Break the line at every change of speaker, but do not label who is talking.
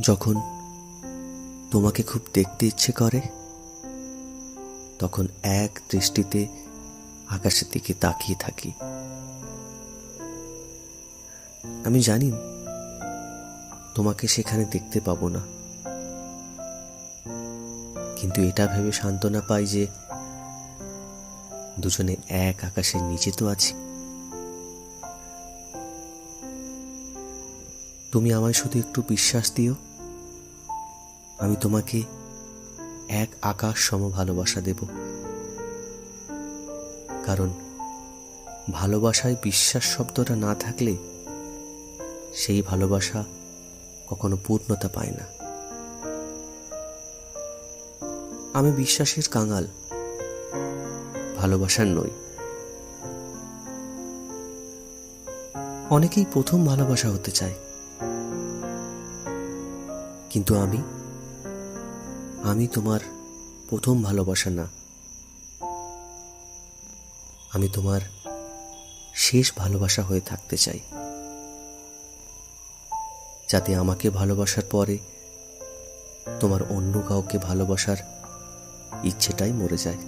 যখন তোমাকে খুব দেখতে ইচ্ছে করে, তখন এক দৃষ্টিতে আকাশের দিকে তাকিয়ে থাকি। আমি জানি তোমাকে সেখানে দেখতে পাবো না। কিন্তু এটা ভেবে সান্ত্বনা পাই যে দুজনে এক আকাশের নিচে তো আছি। তুমি আমায় শুধু একটু বিশ্বাস দিও। আমি তোমাকে এক আকাশ সম ভালোবাসা দেব। কারণ ভালোবাসায় বিশ্বাস শব্দটা না থাকলে সেই ভালোবাসা কখনো পূর্ণতা পায় না। আমি বিশ্বাসের কাঙাল, ভালোবাসার নই। অনেকেই প্রথম ভালোবাসা হতে চায়। কিন্তু আমি? আমি তোমার প্রথম ভালোবাসা না। আমি তোমার শেষ ভালোবাসা হয়ে থাকতে চাই। যাতে আমাকে ভালোবাসার পরে তোমার অন্য কাউকে ভালোবাসার ইচ্ছেটাই মরে যায়।